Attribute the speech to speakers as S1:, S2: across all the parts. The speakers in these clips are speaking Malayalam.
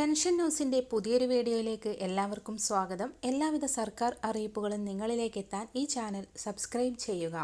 S1: പെൻഷൻ ന്യൂസിന്റെ പുതിയൊരു വീഡിയോയിലേക്ക് എല്ലാവർക്കും സ്വാഗതം. എല്ലാവിധ സർക്കാർ അറിയിപ്പുകളും നിങ്ങളിലേക്ക് എത്താൻ ഈ ചാനൽ സബ്സ്ക്രൈബ് ചെയ്യുക.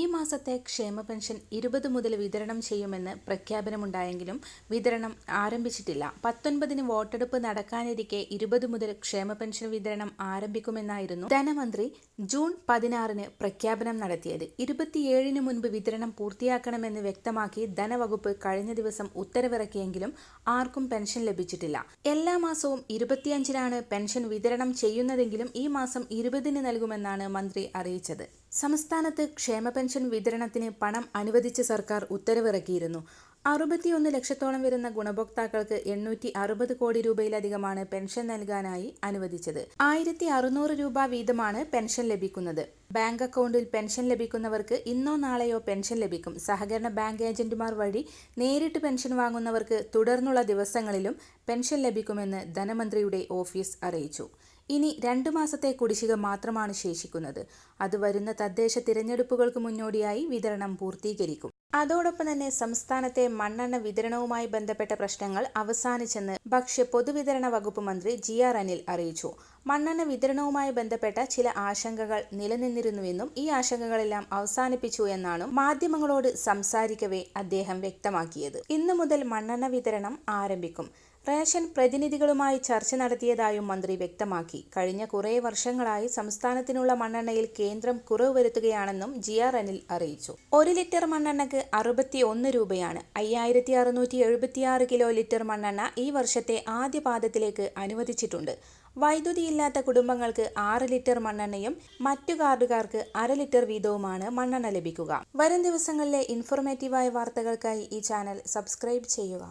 S1: ഈ മാസത്തെ ക്ഷേമ പെൻഷൻ ഇരുപത് മുതൽ വിതരണം ചെയ്യുമെന്ന് പ്രഖ്യാപനമുണ്ടായെങ്കിലും വിതരണം ആരംഭിച്ചിട്ടില്ല. പത്തൊൻപതിന് വോട്ടെടുപ്പ് നടക്കാനിരിക്കെ ഇരുപത് മുതൽ ക്ഷേമ പെൻഷൻ വിതരണം ആരംഭിക്കുമെന്നായിരുന്നു ധനമന്ത്രി ജൂൺ പതിനാറിന് പ്രഖ്യാപനം നടത്തിയത്. ഇരുപത്തിയേഴിന് മുൻപ് വിതരണം പൂർത്തിയാക്കണമെന്ന് വ്യക്തമാക്കി ധനവകുപ്പ് കഴിഞ്ഞ ദിവസം ഉത്തരവിറക്കിയെങ്കിലും ആർക്കും പെൻഷൻ ലഭിച്ചിട്ടില്ല. എല്ലാ മാസവും ഇരുപത്തിയഞ്ചിനാണ് പെൻഷൻ വിതരണം ചെയ്യുന്നതെങ്കിലും ഈ മാസം ഇരുപതിന് നൽകുമെന്നാണ് മന്ത്രി അറിയിച്ചത്. സംസ്ഥാനത്ത് ക്ഷേമ പെൻഷൻ വിതരണത്തിന് പണം അനുവദിച്ച സർക്കാർ ഉത്തരവിറക്കിയിരുന്നു. അറുപത്തിയൊന്ന് ലക്ഷത്തോളം വരുന്ന ഗുണഭോക്താക്കൾക്ക് എണ്ണൂറ്റി അറുപത് കോടി രൂപയിലധികമാണ് പെൻഷൻ നൽകാനായി അനുവദിച്ചത്. ആയിരത്തി അറുന്നൂറ് രൂപ വീതമാണ് പെൻഷൻ ലഭിക്കുന്നത്. ബാങ്ക് അക്കൗണ്ടിൽ പെൻഷൻ ലഭിക്കുന്നവർക്ക് ഇന്നോ നാളെയോ പെൻഷൻ ലഭിക്കും. സഹകരണ ബാങ്ക് ഏജന്റുമാർ വഴി നേരിട്ട് പെൻഷൻ വാങ്ങുന്നവർക്ക് തുടർന്നുള്ള ദിവസങ്ങളിലും പെൻഷൻ ലഭിക്കുമെന്ന് ധനമന്ത്രിയുടെ ഓഫീസ് അറിയിച്ചു. ഇനി രണ്ടു മാസത്തെ കുടിശ്ശിക മാത്രമാണ് ശേഷിക്കുന്നത്. അത് വരുന്ന തദ്ദേശ തിരഞ്ഞെടുപ്പുകൾക്ക് മുന്നോടിയായി വിതരണം പൂർത്തീകരിക്കും. അതോടൊപ്പം തന്നെ സംസ്ഥാനത്തെ മണ്ണെണ്ണ വിതരണവുമായി ബന്ധപ്പെട്ട പ്രശ്നങ്ങൾ അവസാനിച്ചെന്ന് ഭക്ഷ്യ പൊതുവിതരണ വകുപ്പ് മന്ത്രി ജി ആർ അനിൽ അറിയിച്ചു. മണ്ണെണ്ണ വിതരണവുമായി ബന്ധപ്പെട്ട ചില ആശങ്കകൾ നിലനിന്നിരുന്നുവെന്നും ഈ ആശങ്കകളെല്ലാം അവസാനിപ്പിച്ചു എന്നാണ് മാധ്യമങ്ങളോട് സംസാരിക്കവേ അദ്ദേഹം വ്യക്തമാക്കിയത്. ഇന്നു മുതൽ മണ്ണെണ്ണ വിതരണം ആരംഭിക്കും. റേഷൻ പ്രതിനിധികളുമായി ചർച്ച നടത്തിയതായും മന്ത്രി വ്യക്തമാക്കി. കഴിഞ്ഞ കുറേ വർഷങ്ങളായി സംസ്ഥാനത്തിനുള്ള മണ്ണെണ്ണയിൽ കേന്ദ്രം കുറവ് വരുത്തുകയാണെന്നും ജി ആർ അനിൽ അറിയിച്ചു. ഒരു ലിറ്റർ മണ്ണെണ്ണക്ക് അറുപത്തി ഒന്ന് രൂപയാണ്. അയ്യായിരത്തി അറുന്നൂറ്റി എഴുപത്തിയാറ് കിലോ ലിറ്റർ മണ്ണെണ്ണ ഈ വർഷത്തെ ആദ്യ പാദത്തിലേക്ക് അനുവദിച്ചിട്ടുണ്ട്. വൈദ്യുതിയില്ലാത്ത കുടുംബങ്ങൾക്ക് ആറ് ലിറ്റർ മണ്ണെണ്ണയും മറ്റു കാർഡുകാർക്ക് അര ലിറ്റർ വീതവുമാണ് മണ്ണെണ്ണ ലഭിക്കുക. വരും ദിവസങ്ങളിലെ ഇൻഫോർമേറ്റീവായ വാർത്തകൾക്കായി ഈ ചാനൽ സബ്സ്ക്രൈബ് ചെയ്യുക.